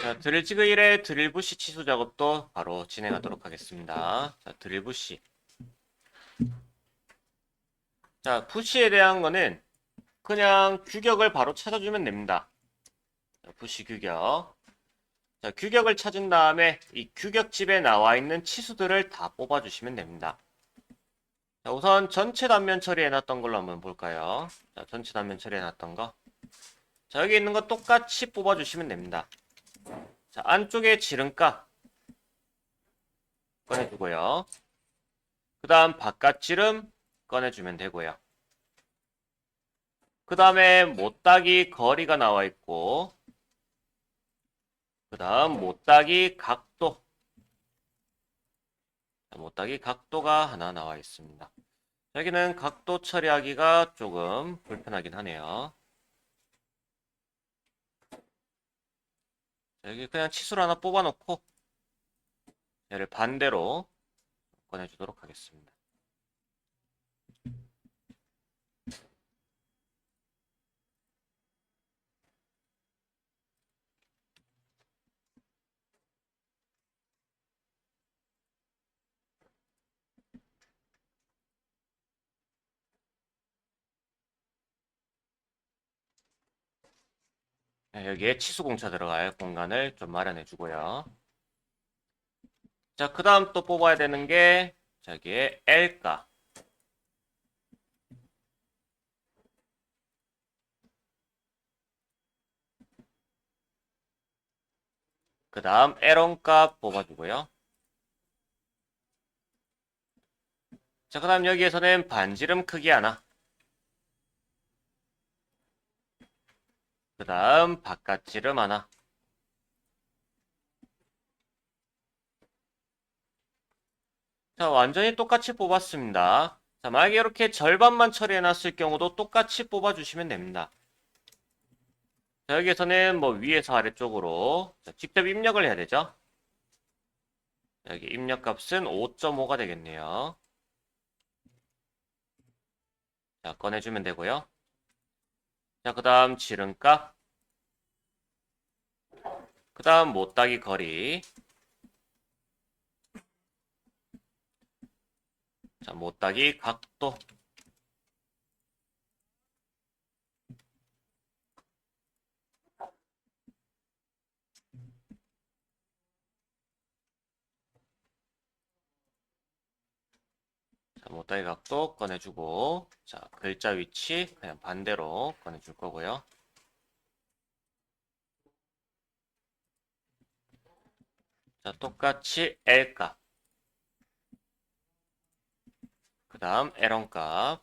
자, 드릴 지그 1의 드릴 부시 치수 작업도 바로 진행하도록 하겠습니다. 자, 드릴 부시. 자, 부시에 대한 거는 그냥 규격을 바로 찾아주면 됩니다. 자, 부시 규격. 자, 규격을 찾은 다음에 이 규격집에 나와 있는 치수들을 다 뽑아주시면 됩니다. 자, 우선 전체 단면 처리해놨던 걸로 한번 볼까요? 자, 전체 단면 처리해놨던 거. 자, 여기 있는 거 똑같이 뽑아주시면 됩니다. 자, 안쪽에 지름값 꺼내주고요. 그 다음 바깥 지름 꺼내주면 되고요. 그 다음에 못따기 거리가 나와 있고 그 다음 못따기 각도 자, 못따기 각도가 하나 나와 있습니다. 여기는 각도 처리하기가 조금 불편하긴 하네요. 여기 그냥 치수를 하나 뽑아놓고 얘를 반대로 꺼내주도록 하겠습니다. 여기에 치수공차 들어갈 공간을 좀 마련해 주고요. 자, 그 다음 또 뽑아야 되는 게 저기에 L가. 그 다음 L원 값 뽑아주고요. 자, 그 다음 여기에서는 반지름 크기 하나. 그 다음 바깥 지름 하나. 자, 완전히 똑같이 뽑았습니다. 자, 만약에 이렇게 절반만 처리해 놨을 경우도 똑같이 뽑아 주시면 됩니다. 자, 여기에서는 뭐 위에서 아래쪽으로 자, 직접 입력을 해야 되죠. 여기 입력 값은 5.5가 되겠네요. 자, 꺼내주면 되고요. 자, 그 다음 지름값. 그 다음 못따기 거리. 자, 못따기 각도. 자, 못따기 각도 꺼내주고, 자, 글자 위치 그냥 반대로 꺼내줄 거고요. 자, 똑같이 L 값. 그 다음 L원 값.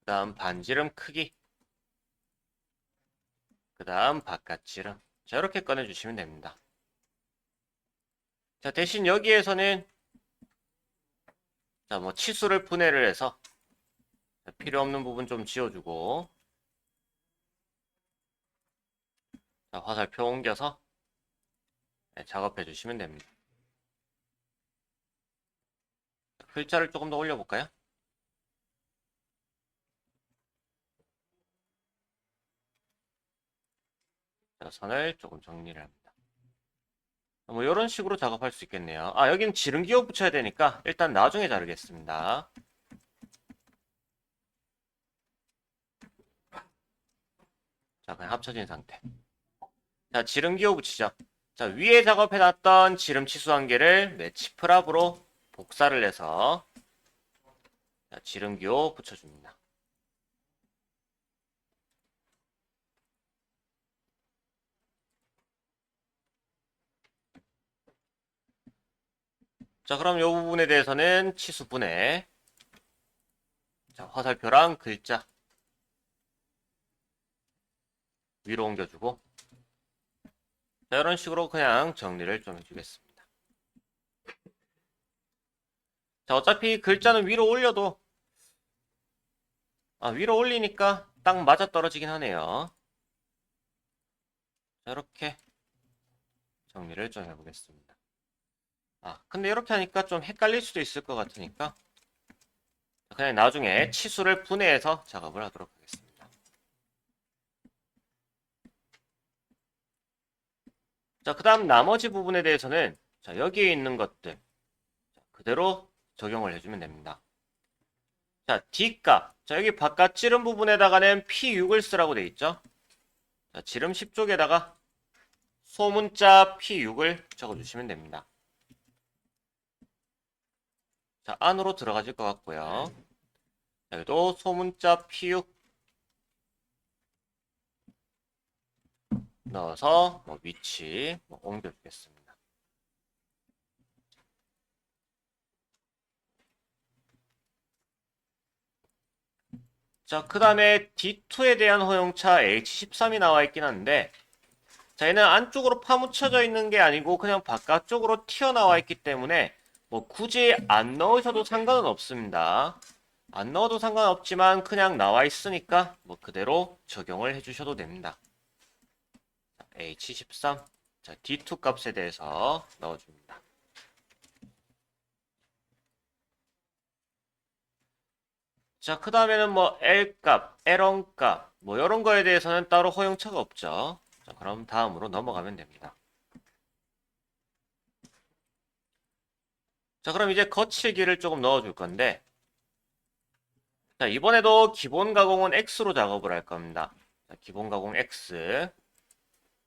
그 다음 반지름 크기. 그 다음 바깥 지름. 자, 이렇게 꺼내주시면 됩니다. 자, 대신 여기에서는 자, 뭐 치수를 분해를 해서 자, 필요 없는 부분 좀 지워주고 자, 화살표 옮겨서 네, 작업해 주시면 됩니다. 자, 글자를 조금 더 올려볼까요? 자, 선을 조금 정리를 합니다. 뭐 이런 식으로 작업할 수 있겠네요. 아 여기는 지름 기호 붙여야 되니까 일단 나중에 자르겠습니다. 자 그냥 합쳐진 상태. 자 지름 기호 붙이죠. 자 위에 작업해놨던 지름 치수 한 개를 매치 프랍으로 복사를 해서 자, 지름 기호 붙여줍니다. 자, 그럼 이 부분에 대해서는 치수 분해. 자, 화살표랑 글자. 위로 옮겨주고. 자, 이런 식으로 그냥 정리를 좀 해주겠습니다. 자, 어차피 글자는 위로 올려도, 아, 위로 올리니까 딱 맞아 떨어지긴 하네요. 자, 이렇게 정리를 좀 해보겠습니다. 아, 근데 이렇게 하니까 좀 헷갈릴 수도 있을 것 같으니까 그냥 나중에 치수를 분해해서 작업을 하도록 하겠습니다. 자, 그 다음 나머지 부분에 대해서는 자, 여기에 있는 것들 자, 그대로 적용을 해주면 됩니다. 자, D값. 자, 여기 바깥 찌른 부분에다가는 P6을 쓰라고 돼 있죠. 자, 지름 10쪽에다가 소문자 P6을 적어주시면 됩니다. 자, 안으로 들어가질 것 같고요. 자, 여기도 소문자 P6 넣어서 뭐 위치 뭐 옮겨주겠습니다. 자, 그 다음에 D2에 대한 허용차 H13이 나와 있긴 한데, 자, 얘는 안쪽으로 파묻혀져 있는 게 아니고 그냥 바깥쪽으로 튀어나와 있기 때문에 뭐 굳이 안 넣으셔도 상관은 없습니다. 안 넣어도 상관없지만 그냥 나와 있으니까 뭐 그대로 적용을 해주셔도 됩니다. 자, H13, 자, D2 값에 대해서 넣어줍니다. 자, 그 다음에는 뭐 L 값, L1 값, 뭐 이런 거에 대해서는 따로 허용차가 없죠. 자, 그럼 다음으로 넘어가면 됩니다. 자, 그럼 이제 거칠기를 조금 넣어줄 건데, 자, 이번에도 기본 가공은 X로 작업을 할 겁니다. 자, 기본 가공 X,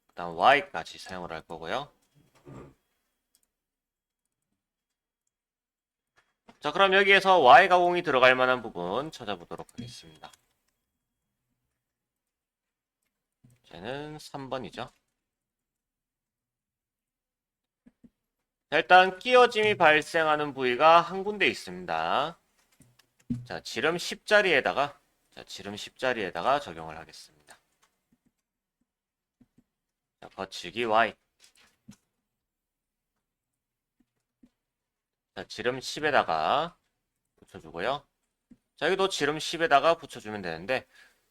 그 다음 Y까지 사용을 할 거고요. 자, 그럼 여기에서 Y 가공이 들어갈 만한 부분 찾아보도록 하겠습니다. 쟤는 3번이죠. 일단 끼어짐이 발생하는 부위가 한 군데 있습니다. 자, 지름 10자리에다가 자, 지름 10자리에다가 적용을 하겠습니다. 자, 거치기 Y. 자, 지름 10에다가 붙여주고요. 자, 여기도 지름 10에다가 붙여주면 되는데,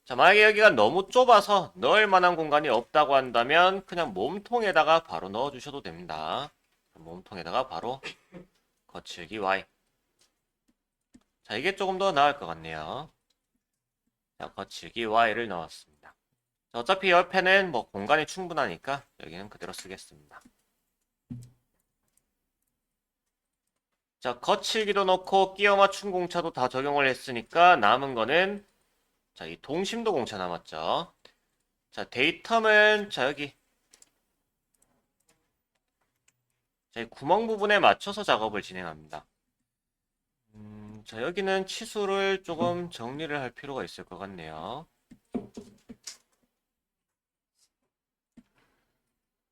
자, 만약에 여기가 너무 좁아서 넣을 만한 공간이 없다고 한다면 그냥 몸통에다가 바로 넣어주셔도 됩니다. 몸통에다가 바로 거칠기 Y. 자, 이게 조금 더 나을 것 같네요. 자, 거칠기 Y를 넣었습니다. 자, 어차피 옆에는 뭐 공간이 충분하니까 여기는 그대로 쓰겠습니다. 자, 거칠기도 넣고 끼어 맞춘 공차도 다 적용을 했으니까 남은 거는 자, 이 동심도 공차 남았죠. 자, 데이텀은 자, 여기 자, 이 구멍 부분에 맞춰서 작업을 진행합니다. 음, 자, 여기는 치수를 조금 정리를 할 필요가 있을 것 같네요.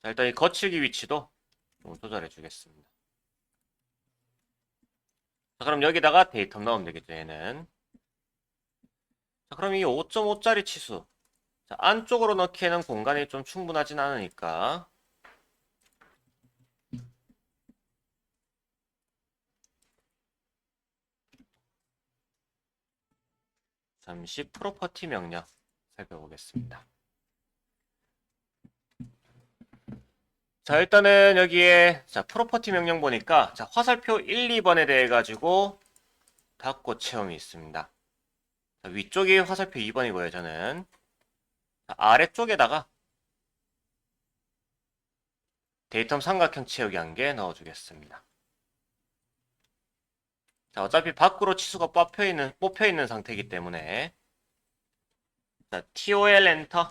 자, 일단 이 거칠기 위치도 좀 조절해 주겠습니다. 자, 그럼 여기다가 데이터 넣으면 되겠죠, 얘는. 자, 그럼 이 5.5짜리 치수. 자, 안쪽으로 넣기에는 공간이 좀 충분하진 않으니까. 잠시 프로퍼티 명령 살펴보겠습니다. 자, 일단은 여기에 자, 프로퍼티 명령 보니까 자, 화살표 1, 2번에 대해 가지고 닫고 체험이 있습니다. 자, 위쪽이 화살표 2번이고요, 저는. 자, 아래쪽에다가 데이텀 삼각형 채우기 한 개 넣어주겠습니다. 자, 어차피 밖으로 치수가 뽑혀 있는, 뽑혀 있는 상태이기 때문에 자, TOL 엔터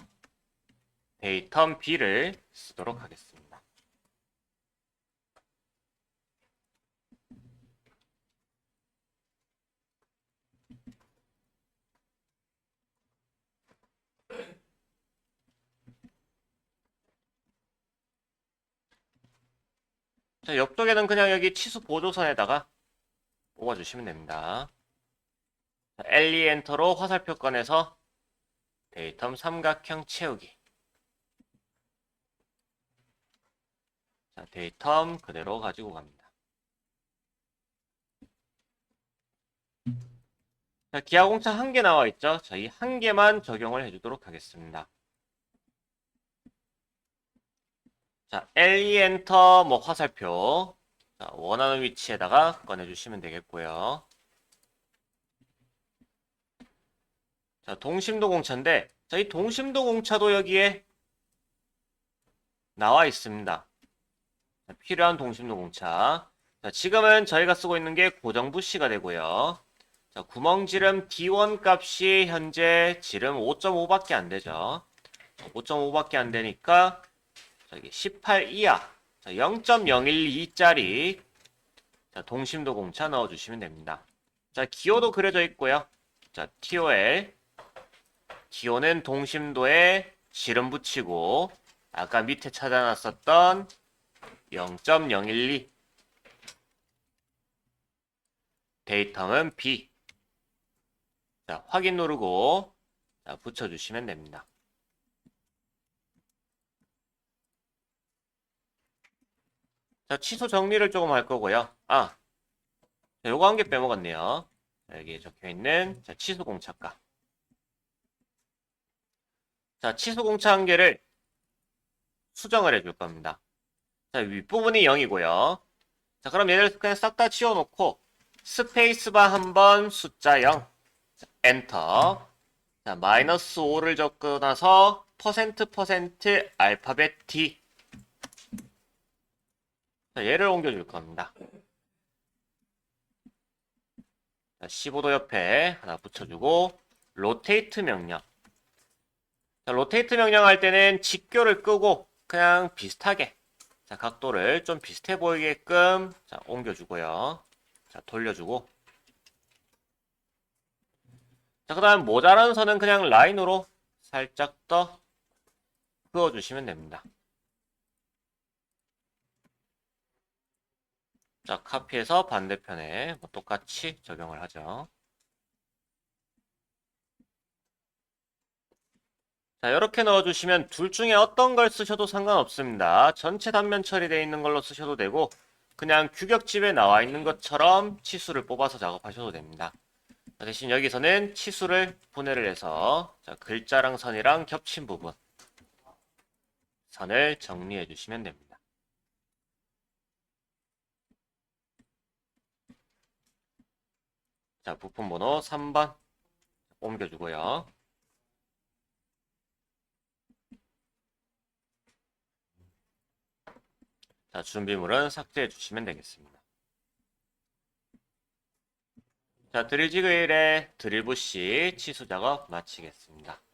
데이텀 B를 쓰도록 하겠습니다. 자, 옆쪽에는 그냥 여기 치수 보조선에다가 뽑아주시면 됩니다. 자, LE 엔터로 화살표 꺼내서 데이텀 삼각형 채우기. 자, 데이텀 그대로 가지고 갑니다. 자, 기하공차 한 개 나와 있죠? 자, 이한 개만 적용을 해주도록 하겠습니다. 자, LE 엔터 뭐 화살표 자, 원하는 위치에다가 꺼내주시면 되겠고요. 자, 동심도 공차인데 자, 이 동심도 공차도 여기에 나와 있습니다. 자, 필요한 동심도 공차. 자, 지금은 저희가 쓰고 있는 게 고정 부시가 되고요. 자, 구멍 지름 D1 값이 현재 지름 5.5밖에 안 되죠. 5.5밖에 안 되니까 저기 18 이하 자, 0.012짜리 자, 동심도 공차 넣어주시면 됩니다. 자, 기호도 그려져 있고요. 자, TOL 기호는 동심도에 지름 붙이고 아까 밑에 찾아놨었던 0.012 데이터는 B 자, 확인 누르고 자, 붙여주시면 됩니다. 자, 취소 정리를 조금 할 거고요. 아, 자, 요거 한 개 빼먹었네요. 자, 여기 적혀 있는 자, 취소 공차가. 자, 취소 공차 한 개를 수정을 해줄 겁니다. 자, 윗부분이 0이고요. 자, 그럼 얘를 그냥 싹다 지워놓고 스페이스바 한 번 숫자 0 자, 엔터 자, 마이너스 5를 적고 나서 퍼센트 퍼센트 알파벳 D 자, 얘를 옮겨줄 겁니다. 자, 15도 옆에 하나 붙여주고 로테이트 명령 자, 로테이트 명령 할 때는 직교를 끄고 그냥 비슷하게 자, 각도를 좀 비슷해 보이게끔 자, 옮겨주고요. 자, 돌려주고 자, 그 다음 모자란 선은 그냥 라인으로 살짝 더 그어주시면 됩니다. 자, 카피해서 반대편에 뭐 똑같이 적용을 하죠. 자, 이렇게 넣어주시면 둘 중에 어떤 걸 쓰셔도 상관없습니다. 전체 단면 처리되어 있는 걸로 쓰셔도 되고 그냥 규격집에 나와 있는 것처럼 치수를 뽑아서 작업하셔도 됩니다. 자, 대신 여기서는 치수를 분해를 해서 자, 글자랑 선이랑 겹친 부분 선을 정리해 주시면 됩니다. 자, 부품 번호 3번 옮겨주고요. 자, 준비물은 삭제해 주시면 되겠습니다. 자, 드릴 지그일의 드릴 부시 치수 작업 마치겠습니다.